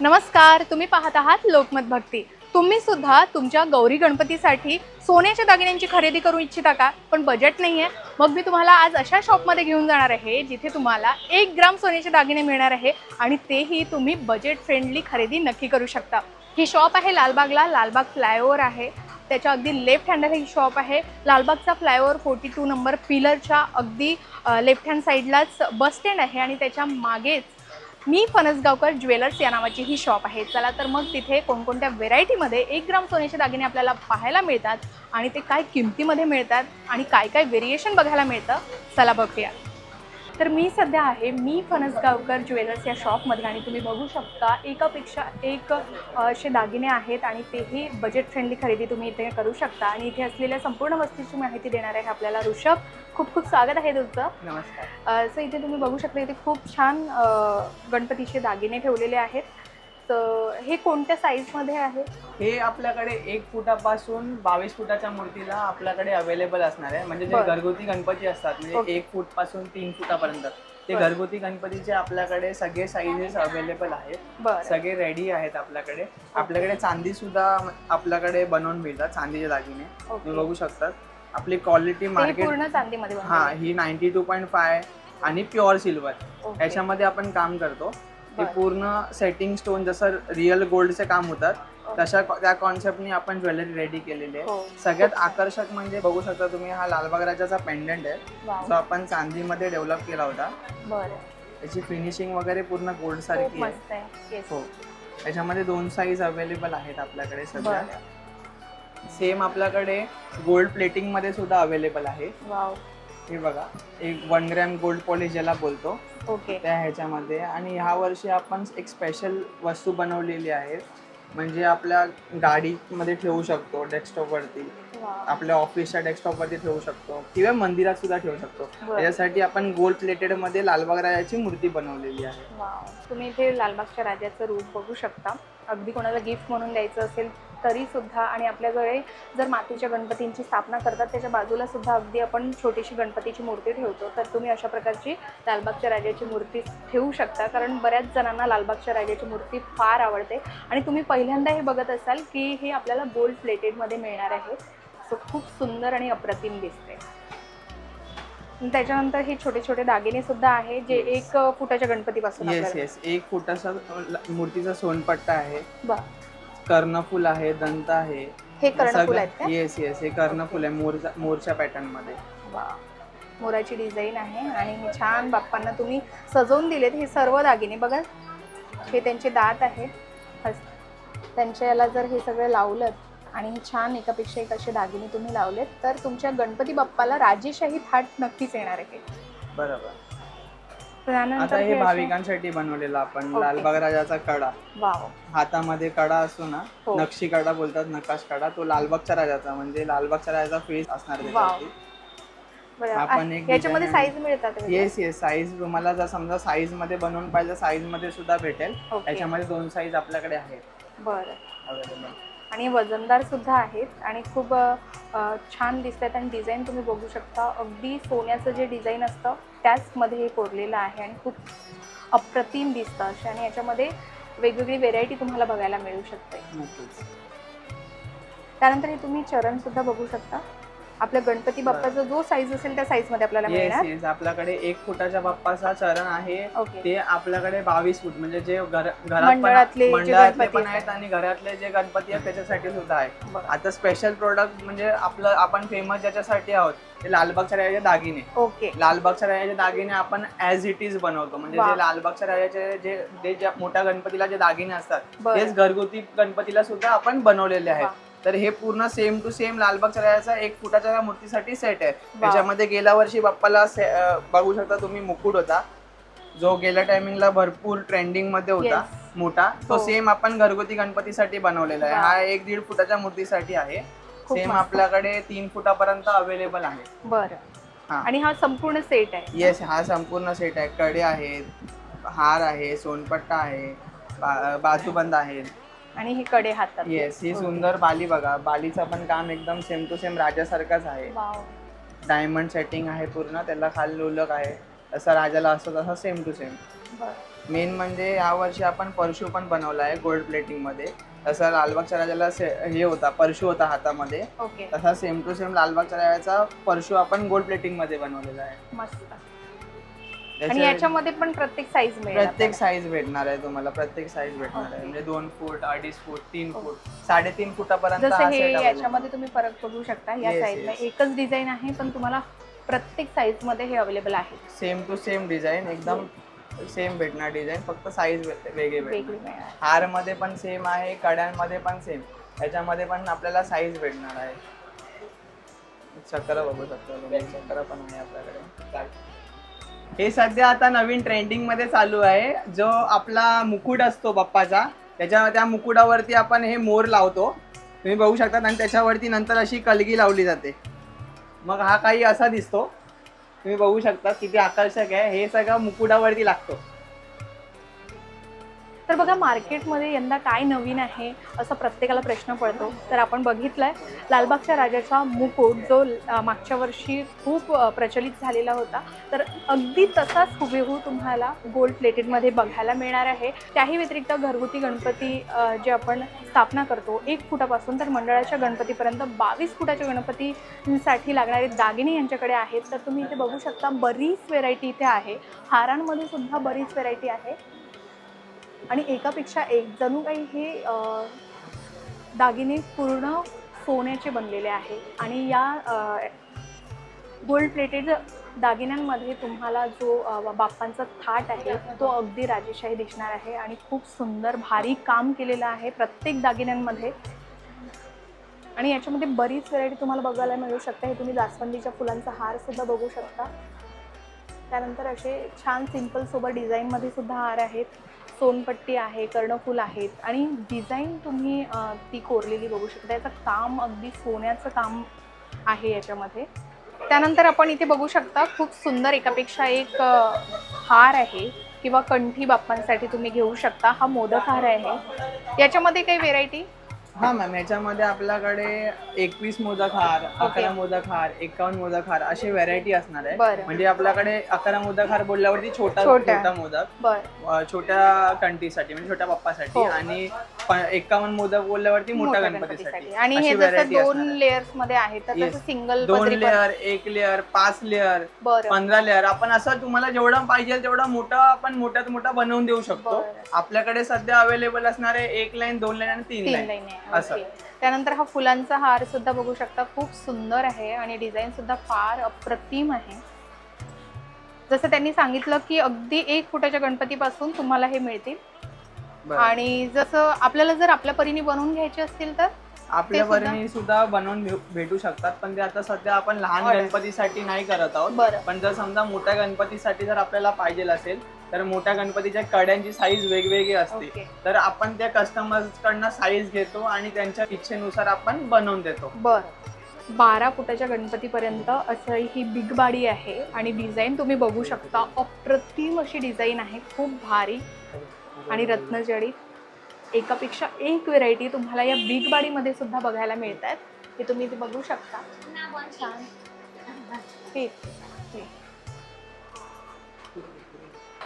नमस्कार तुम्ही पाहत आहात लोकमत भक्ती. तुम्ही सुद्धा तुमच्या गौरी गणपतीसाठी सोन्याच्या दागिन्यांची खरेदी करू इच्छिता का? पण बजेट नाही आहे मग मी तुम्हाला आज अशा शॉपमध्ये घेऊन जाणार आहे जिथे तुम्हाला एक ग्राम सोन्याचे दागिने मिळणार आहे आणि तेही तुम्ही बजेट फ्रेंडली खरेदी नक्की करू शकता. ही शॉप आहे लालबागला. लालबाग फ्लायओव्हर आहे. त्याच्या अगदी लेफ्ट हँडला ही शॉप आहे. लालबागचा फ्लायओव्हर फोर्टी टू नंबर पिलरच्या अगदी लेफ्ट हँड साईडलाच बस स्टँड आहे आणि त्याच्या मागेच मी फणसगावकर ज्वेलर्स या नावाची ही शॉप आहे. चला तर मग तिथे कोणकोणत्या व्हेरायटीमध्ये एक ग्राम सोन्याचे दागिने आपल्याला पाहायला मिळतात आणि ते काय किमतीमध्ये मिळतात आणि काय काय व्हेरिएशन बघायला मिळतं चला बघूया. तर मी सध्या आहे मी फणसगावकर ज्वेलर्स या शॉपमध्ये आणि तुम्ही बघू शकता एकापेक्षा एक असे दागिने आहेत आणि तेही बजेट फ्रेंडली खरेदी तुम्ही इथे करू शकता. आणि इथे असलेल्या संपूर्ण वस्तूची माहिती देणार आहे आपल्याला ऋषभ. खूप खूप स्वागत आहे तुमचं. नमस्कार. सो इथे तुम्ही बघू शकता इथे खूप छान गणपतीचे दागिने ठेवलेले आहेत. तर हे कोणत्या साईजमध्ये आहे? हे आपल्याकडे एक फुटापासून बावीस फुटाच्या मूर्तीला आपल्याकडे अवेलेबल असणार आहे. म्हणजे जे बरं. घरगुती गणपती असतात म्हणजे ओके. एक फूटपासून तीन फुटापर्यंत. ते बरं. घरगुती गणपतीचे आपल्याकडे सगळे साईजेस अवेलेबल आहेत. बरं. सगळे रेडी आहेत आपल्याकडे. आपल्याकडे चांदी सुद्धा आपल्याकडे बनवून मिळतात चांदीचे दागिने. ओके. बघू शकतात. आपली क्वालिटी ते मार्केट पूर्ण चांदीमध्ये हा बनवलेलं ही नाईन्टी टू पॉईंट फाय आणि प्युअर सिल्वर. ओके. याच्यामध्ये आपण काम करतो. ते. पूर्ण सेटिंग स्टोन जसं रिअल गोल्डचे काम होतात. तशा त्या कॉन्सेप्टनी आपण ज्वेलरी रेडी केलेली आहे हो. सगळ्यात. आकर्षक म्हणजे बघू शकता तुम्ही हा लालबाग राजाचा पेंडंट आहे. जो आपण चांदीमध्ये डेव्हलप केला होता त्याची फिनिशिंग वगैरे पूर्ण गोल्ड सारखी आहे. हो त्याच्यामध्ये दोन साईज अवेलेबल आहेत आपल्याकडे सध्या सेम आपल्याकडे गोल्ड प्लेटिंगमध्ये सुद्धा अवेलेबल आहे हे बघा एक वन ग्रॅम गोल्ड पॉलिश ज्याला बोलतो ओके. त्या ह्याच्यामध्ये. आणि ह्या वर्षी आपण एक स्पेशल वस्तू बनवलेली आहे. म्हणजे आपल्या गाडीमध्ये ठेवू शकतो डेस्कटॉपवरती. आपल्या ऑफिसच्या डेस्कटॉपवरती ठेवू शकतो. किंवा मंदिरात सुद्धा ठेवू शकतो. त्याच्यासाठी आपण गोल्ड प्लेटेडमध्ये लालबाग राजाची मूर्ती बनवलेली आहे. तुम्ही इथे लालबागच्या राजाचं रूप बघू शकता. अगदी कोणाला गिफ्ट म्हणून द्यायचं असेल तरी सुद्धा आणि आपल्याकडे जर मातीच्या गणपतींची स्थापना करतात त्याच्या बाजूला सुद्धा अगदी आपण छोटीशी गणपतीची मूर्ती ठेवतो तर तुम्ही अशा प्रकारची लालबागच्या राजाची मूर्ती ठेवू शकता. कारण बऱ्याच जणांना लालबागच्या राजाची मूर्ती फार आवडते. आणि तुम्ही पहिल्यांदा हे बघत असाल की हे आपल्याला गोल्ड प्लेटेडमध्ये मिळणार आहे. सो खूप सुंदर आणि अप्रतिम दिसते. त्याच्यानंतर हे छोटे छोटे दागिने सुद्धा आहे जे एक फुटाच्या गणपतीपासून येस येस एक फुटाचा मूर्तीचा सोनपट्टा आहे. कर्णफूल आहे दंत आहे. हे कर्णफूल आहेत का? येस येस हे कर्णफूल आहे मोरचा मोरच्या पॅटर्नमध्ये. वा. मोराची डिझाईन आहे आणि हे छान बाप्पांना तुम्ही सजवून दिलेत. हे सर्व दागिने बघा. हे त्यांचे दात आहेत. त्यांच्या याला जर हे सगळं लावलं आणि हे छान एकापेक्षा एक असे दागिने तुम्ही लावलेत तर तुमच्या गणपती बाप्पाला राजेशाही थाट नक्कीच येणार आहे. बरोबर. आता हे भाविकांसाठी बनवलेलं आपण. लालबाग राजाचा कडा वाव हातामध्ये कडा असतो ना हो. नक्षी कडा बोलतात नकाश कडा तो लालबागच्या राजाचा म्हणजे लालबागच्या राजाचा फेस असणार त्याच्यावरती. आपण एक याच्यामध्ये साईज मिळतात? येस येस साईज तुम्हाला जर समजा साईजमध्ये बनवून पाहिजे साईजमध्ये सुद्धा भेटेल. त्याच्यामध्ये दोन साईज आपल्याकडे आहेत बरं अवेलेबल आणि वजनदार सुद्धा आहेत आणि खूप छान दिसतात आणि डिझाईन तुम्ही बघू शकता अगदी सोन्याचं जे डिझाईन असतं त्याचमध्ये हे कोरलेलं आहे आणि खूप अप्रतिम दिसतं असे आणि याच्यामध्ये वेगवेगळी व्हेरायटी तुम्हाला बघायला मिळू शकते. नक्कीच. त्यानंतर हे तुम्ही चरण सुद्धा बघू शकता. आपल्या गणपती बाप्पाचा जो साईज असेल त्या साईजमध्ये आपल्याला येस मिळणार. येस आपल्याकडे एक फुटाच्या बाप्पाचा चरण आहे. ओके ते आपल्याकडे बावीस फूट म्हणजे जे घर घरात पण मंडळातले जे मंडळातले गणपती पण आहेत. आणि घरातले जे गणपती आहेत त्याच्यासाठी सुद्धा आहे. बरं. आता स्पेशल प्रोडक्ट म्हणजे आपलं आपण फेमस ज्याच्यासाठी आहोत ते लालबागच्या राजाचे दागिने. ओके लालबागच्या राजाचे दागिने आपण ऍज इट इज बनवतो. म्हणजे वा. जे लालबागच्या राजाचे जे ज्या मोठ्या गणपतीला जे दागिने असतात बरं. तेच घरगुती गणपतीला सुद्धा आपण बनवलेले वा. आहेत तर हे पूर्ण सेम टू सेम लालबागच्या राजाचा एक फुटाच्या मूर्तीसाठी सेट आहे. त्याच्यामध्ये गेल्या वर्षी बाप्पाला बघू शकता तुम्ही मुकुट होता. जो गेल्या टायमिंगला भरपूर ट्रेंडिंगमध्ये होता Yes. मोठा. तो हो. सेम आपण घरगुती गणपतीसाठी बनवलेला आहे. हा एक दीड फुटाच्या मूर्तीसाठी आहे. सेम. आपल्याकडे तीन फुटापर्यंत अवेलेबल आहे. बरं. हा. आणि हा संपूर्ण सेट आहे. येस हा संपूर्ण सेट आहे. कडे आहेत हार आहे सोनपट्टा आहे बाजूबंद आहेत. आणि हे कडे हातात. येस ही. सुंदर बाली बघा. बालीचं पण काम एकदम सेम टू सेम राजासारखंच आहे. डायमंड सेटिंग आहे पूर्ण त्याला खाली लोलक आहे. जसा राजाला असतो तसा सेम टू सेम मेन म्हणजे या वर्षी आपण परशू पण बनवला आहे गोल्ड प्लेटिंगमध्ये. तसा लालबागच्या राजाला हे होता परशू होता हातामध्ये. तसा सेम टू सेम लालबागच्या राजाचा परशू आपण गोल्ड प्लेटिंगमध्ये बनवलेला आहे. मस्त. आणि याच्यामध्ये पण प्रत्येक साईज मिळेल प्रत्येक. साईज भेटणार आहे तुम्हाला प्रत्येक साईज भेटणार आहे. म्हणजे दोन फूट अडीच फूट तीन. फूट साडेतीन फुटापर्यंत जसं हा याच्यामध्ये तुम्ही फरक बघू शकता. या साईजला. एकच डिझाइन आहे पण तुम्हाला प्रत्येक साईजमध्ये हे अवेलेबल आहे. सेम टू सेम डिझाईन एकदम सेम भेटणार डिझाईन फक्त साईज वेगळे भेटणार. हारमध्ये पण सेम आहे कड्यांमध्ये पण सेम याच्यामध्ये पण आपल्याला साईज भेटणार आहे. चक्र बघू शकतो चक्र पण आहे आपल्याकडे. हे सध्या आता नवीन ट्रेंडिंगमध्ये चालू आहे. जो आपला मुकुट असतो बाप्पाचा त्याच्या त्या मुकुटावरती आपण हे मोर लावतो. तुम्ही बघू शकता आणि त्याच्यावरती नंतर अशी कलगी लावली जाते. मग हा काही असा दिसतो. तुम्ही बघू शकता किती आकर्षक आहे. हे सगळं मुकुटावरती लागतो. तर बघा मार्केटमध्ये यंदा काय नवीन आहे असा प्रत्येकाला प्रश्न पडतो. तर आपण बघितलं आहे लालबागच्या राजाचा मुकुट जो मागच्या वर्षी खूप प्रचलित झालेला होता. तर अगदी तसाच हुबेहू तुम्हाला गोल्ड प्लेटेडमध्ये बघायला मिळणार आहे. त्याही व्यतिरिक्त घरगुती गणपती जे आपण स्थापना करतो एक फुटापासून तर मंडळाच्या गणपतीपर्यंत बावीस फुटाच्या गणपतीसाठी लागणारे दागिने यांच्याकडे आहेत. तर तुम्ही इथे बघू शकता बरीच व्हेरायटी इथे आहे. हारांमध्ये सुद्धा बरीच व्हेरायटी आहे. आणि एकापेक्षा एक जणू काही हे दागिने पूर्ण सोन्याचे बनलेले आहे. आणि या गोल्ड प्लेटेड दागिन्यांमध्ये तुम्हाला जो बाप्पांचा थाट आहे तो अगदी राजेशाही दिसणार आहे आणि खूप सुंदर भारी काम केलेलं आहे प्रत्येक दागिन्यांमध्ये. आणि याच्यामध्ये बरीच व्हरायटी तुम्हाला बघायला मिळू शकते. हे तुम्ही जास्वंदीच्या फुलांचा हार सुद्धा बघू शकता. त्यानंतर असे छान सिंपल सोबत डिझाईनमध्ये सुद्धा हार आहेत. सोनपट्टी आहे कर्णफूल आहेत आणि डिझाईन तुम्ही ती कोरलेली बघू शकता. याचं काम अगदी सोन्याचं काम आहे याच्यामध्ये. त्यानंतर आपण इथे बघू शकता खूप सुंदर एकापेक्षा एक हार आहे किंवा कंठी बाप्पांसाठी तुम्ही घेऊ शकता. हा मोदक हार आहे. याच्यामध्ये काही व्हेरायटी हा मॅम याच्यामध्ये आपल्याकडे एकवीस मोदक हार अकरा मोदक हार एकावन्न मोदक हार असे व्हरायटी असणार आहे बरं. म्हणजे आपल्याकडे अकरा मोदक हार बोलल्यावरती छोटा छोटा. छोटा मोदक बरं अं, छोट्या कंटीसाठी म्हणजे छोट्या पप्पासाठी हो. आणि एकावन्न मोदक बोलल्यावरती मोठ्या गणपतीसाठी आणि अशी हे जसं variety दोन असणार आहे. लेयर्समध्ये आहे तर Yes. तसं सिंगल दोन लेअर एक लेअर पाच लेअर बरं पंधरा लेअर आपण असं तुम्हाला जेवढं पाहिजे तेवढा मोठा आपण मोठ्यात मोठा बनवून देऊ शकतो बरं. आपल्याकडे सध्या अवेलेबल असणारे एक लाईन दोन लाईन आणि तीन तीन लाईन लाईन आहे असं. त्यानंतर हा फुलांचा हार सुद्धा बघू शकता खूप सुंदर आहे आणि डिझाईन सुद्धा फार अप्रतिम आहे जसं त्यांनी सांगितलं की अगदी एक फुटाच्या गणपतीपासून तुम्हाला हे मिळतील. आणि जसं आपल्याला जर आपल्या परीने बनवून घ्यायचे असतील तर आपल्या? परीने सुद्धा बनवून भेट- शकतात पण ते आता सध्या आपण लहान. गणपतीसाठी नाही करत आहोत बरं पण जर समजा मोठ्या गणपतीसाठी जर आपल्याला पाहिजे असेल तर मोठ्या गणपतीच्या कड्यांची साईज वेगवेगळी असते. तर आपण त्या कस्टमर्स कडनं साईज घेतो आणि त्यांच्या इच्छेनुसार आपण बनवून देतो. बर. बारा फुटाच्या गणपतीपर्यंत असं ही बिग बाडी आहे आणि डिझाईन तुम्ही बघू शकता. अप्रतिम अशी डिझाईन आहे. खूप भारी आणि रत्नजडीत एकापेक्षा एक व्हेरायटी तुम्हाला या बिग बाडीमध्ये सुद्धा बघायला मिळत आहेत हे तुम्ही इथे बघू शकता. छान. हे, हे.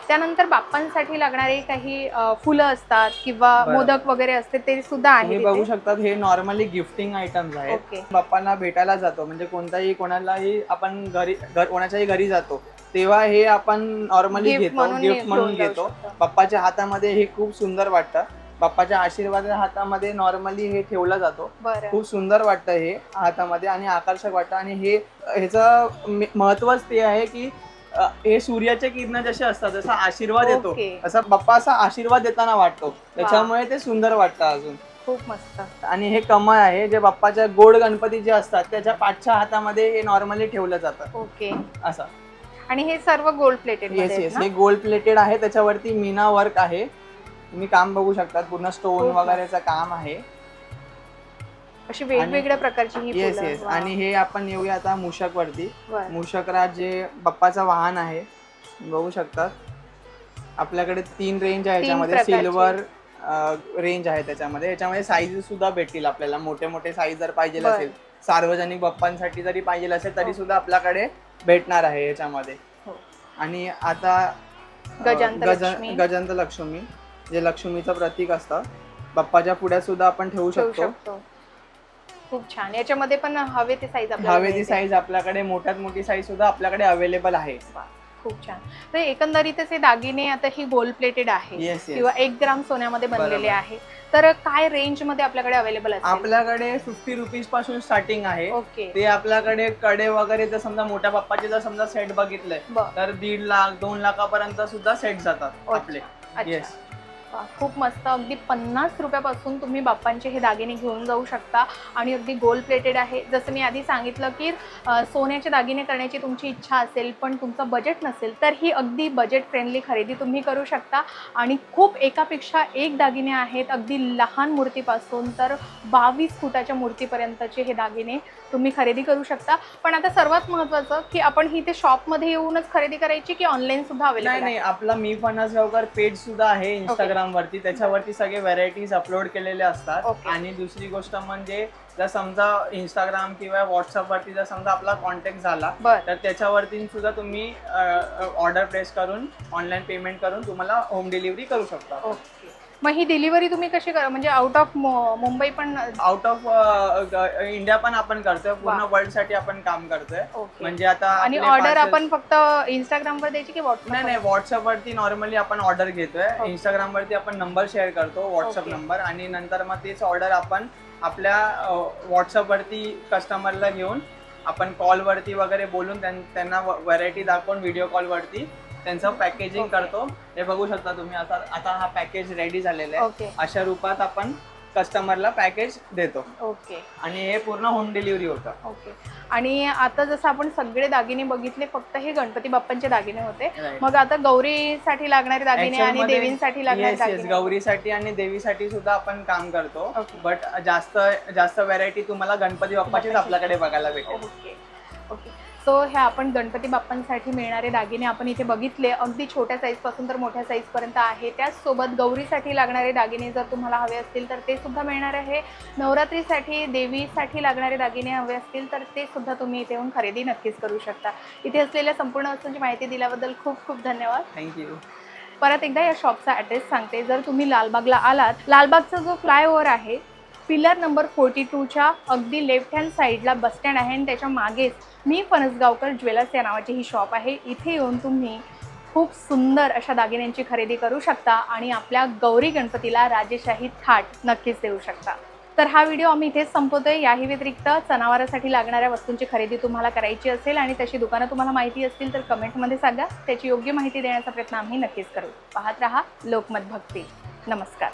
त्यानंतर बाप्पांसाठी लागणारे काही फुलं असतात किंवा. मोदक वगैरे असते ते सुद्धा तुम्ही आहे बघू. शकतात हे नॉर्मली गिफ्टिंग आयटम्स आहेत. ओके. बाप्पांना भेटायला जातो म्हणजे कोणताही कोणालाही आपण घरी घर कोणाच्याही घरी जातो तेव्हा हे आपण नॉर्मली Gift घेतो म्हणून गिफ्ट घेऊन म्हणून जाऊ घेतो. शकतो. बाप्पाच्या हातामध्ये हे खूप सुंदर वाटतं. बाप्पाच्या आशीर्वाद हातामध्ये नॉर्मली हे ठेवला जातो. बरं. खूप सुंदर वाटतं हे हातामध्ये आणि आकर्षक वाटतं. आणि हे ह्याचं महत्वच ते आहे की हे सूर्याच्या किरण जसे असतात जसा आशीर्वाद येतो. असा बाप्पा असा आशीर्वाद देताना वाटतो. त्याच्यामुळे ते सुंदर वाटतं अजून. खूप मस्त. आणि हे कमळ आहे जे बाप्पाच्या गोड गणपती जे असतात त्याच्या पाचच्या हातामध्ये हे नॉर्मली ठेवलं जातं. ओके. असं. आणि हे सर्व गोल्ड प्लेटेड येस येस हे गोल्ड प्लेटेड आहे त्याच्यावरती मीना वर्क आहे. तुम्ही काम बघू शकता पूर्ण स्टोन खूप वगैरेचं काम आहे. अशी वेगवेगळ्या प्रकारची ही येस फुलं. येस वा. आणि हे आपण येऊया आता मूषक वरती बरं. मूषकराज जे बाप्पाचं वाहन आहे बघू शकतात आपल्याकडे तीन रेंज आहे याच्यामध्ये प्रकारचे. सिल्वर रेंज आहे त्याच्यामध्ये याच्यामध्ये साईज सुद्धा भेटतील आपल्याला मोठे मोठे साईज जर पाहिजे बरं. असेल सार्वजनिक बाप्पांसाठी जरी पाहिजे असेल तरी हो. सुद्धा आपल्याकडे भेटणार आहे याच्यामध्ये हो. आणि आता गजांत गज- लक्ष्मी गजांत लक्ष्मी जे लक्ष्मीचं प्रतीक असतं बाप्पाच्या पुढ्यात सुद्धा आपण ठेवू ठेवू शकतो शकतो खूप छान. याच्यामध्ये पण हवे ते साईज हवे ती साईज आपल्याकडे मोठ्यात मोठी साईज सुद्धा आपल्याकडे अवेलेबल आहे. खूप छान. तर एकंदरीतच हे दागिने आता ही गोल्ड प्लेटेड आहे किंवा एक ग्राम सोन्यामध्ये बनलेले बरोबर. आहे. तर काय रेंजमध्ये आपल्याकडे अवेलेबल असेल? आपल्याकडे फिफ्टी रुपीजपासून स्टार्टिंग आहे. ओके ते आपल्याकडे कडे वगैरे जर समजा मोठ्या बाप्पाचे जर समजा सेट बघितले बर. तर दीड लाख दोन लाखापर्यंत सुद्धा सेट जातात आपले. अच्छा. येस खूप मस्त. अगदी पन्नास रुपयापासून तुम्ही बाप्पांचे हे दागिने घेऊन जाऊ शकता आणि अगदी गोल्ड प्लेटेड आहे. जसं मी आधी सांगितलं की सोन्याचे दागिने करण्याची तुमची इच्छा असेल पण तुमचं बजेट नसेल तर ही अगदी बजेट फ्रेंडली खरेदी तुम्ही करू शकता. आणि खूप एकापेक्षा एक दागिने आहेत अगदी लहान मूर्तीपासून तर बावीस फुटाच्या मूर्तीपर्यंतचे हे दागिने तुम्ही खरेदी करू शकता. पण आता सर्वात महत्त्वाचं की आपण ही ते शॉपमध्ये येऊनच खरेदी करायची की ऑनलाईन सुद्धा नाही अवेलेबल नाही आपला मी फणस गावकर पेज सुद्धा आहे इंस्टाग्राम वरती त्याच्यावरती सगळे व्हरायटीज अपलोड केलेले असतात. Okay. आणि दुसरी गोष्ट म्हणजे जर समजा इंस्टाग्राम किंवा व्हॉट्सअप वरती जर समजा आपला कॉन्टॅक्ट झाला बरं. तर त्याच्यावरती सुद्धा तुम्ही ऑर्डर प्लेस करून ऑनलाईन पेमेंट करून तुम्हाला होम डिलिव्हरी करू शकता. ओके मग ही डिलिव्हरी तुम्ही कशी करा म्हणजे आउट ऑफ मुंबई पण आउट ऑफ इंडिया पण आपण करतोय. पूर्ण. वर्ल्डसाठी आपण काम करतोय. म्हणजे आता आणि आपले ऑर्डर parcels- आपण फक्त इंस्टाग्राम वर द्यायची की नाही व्हॉट्सअप नाही व्हॉट्सअप वरती नॉर्मली आपण ऑर्डर घेतोय. इंस्टाग्राम वरती आपण नंबर शेअर करतो व्हॉट्सअप Okay. नंबर आणि नंतर मग तेच ऑर्डर आपण आपल्या व्हॉट्सअप वरती कस्टमरला घेऊन आपण कॉल वरती वगैरे बोलून त्यां- त्यांना व्हरायटी दाखवून व्हिडिओ कॉल वरती त्यांचं पॅकेजिंग Okay. करतो. हे बघू शकता तुम्ही आता आता हा पॅकेज रेडी झालेला आहे. अशा रूपात आपण कस्टमरला पॅकेज देतो. ओके आणि हे पूर्ण होम डिलिव्हरी होतं. ओके आणि आता जसं आपण सगळे दागिने बघितले फक्त हे गणपती बाप्पांचे दागिने होते. Right. मग आता गौरीसाठी लागणारे दागिने Actual आणि मध्ये- देवींसाठी लागणारे दागिने. गौरीसाठी आणि देवीसाठी सुद्धा आपण काम करतो. Okay. बट जास्त जास्त व्हरायटी तुम्हाला गणपती बाप्पाचीच बाप्पाची. आपल्याकडे बघायला भेटेल. ओके सो ह्या आपण गणपती बाप्पांसाठी मिळणारे दागिने आपण इथे बघितले. अगदी छोट्या साईजपासून तर मोठ्या साईजपर्यंत आहे. त्याचसोबत गौरीसाठी लागणारे दागिने जर तुम्हाला हवे असतील तर ते सुद्धा मिळणार आहे. नवरात्रीसाठी देवीसाठी लागणारे दागिने हवे असतील तर ते सुद्धा तुम्ही इथे येऊन खरेदी नक्कीच करू शकता. इथे असलेल्या संपूर्ण वस्तूंची माहिती दिल्याबद्दल खूप खूप धन्यवाद. थँक्यू परत एकदा या शॉपचा ॲड्रेस सांगते. जर तुम्ही लालबागला आलात लालबागचा जो फ्लायओव्हर आहे पिलर नंबर फोर्टी टूच्या अगदी लेफ्ट हँड साईडला बसस्टँड आहे आणि त्याच्या मागेच मी फणसगावकर ज्वेलर्स या नावाची ही शॉप आहे. इथे येऊन तुम्ही खूप सुंदर अशा दागिन्यांची खरेदी करू शकता आणि आपल्या गौरी गणपतीला राजेशाही थाट नक्कीच देऊ शकता. तर हा व्हिडिओ आम्ही इथेच संपवतोय. याही व्यतिरिक्त सणावारासाठी लागणाऱ्या वस्तूंची खरेदी तुम्हाला करायची असेल आणि तशी दुकानं तुम्हाला माहिती असतील तर कमेंटमध्ये सांगा. त्याची योग्य माहिती देण्याचा प्रयत्न आम्ही नक्कीच करू. पाहत रहा लोकमत भक्ती. नमस्कार.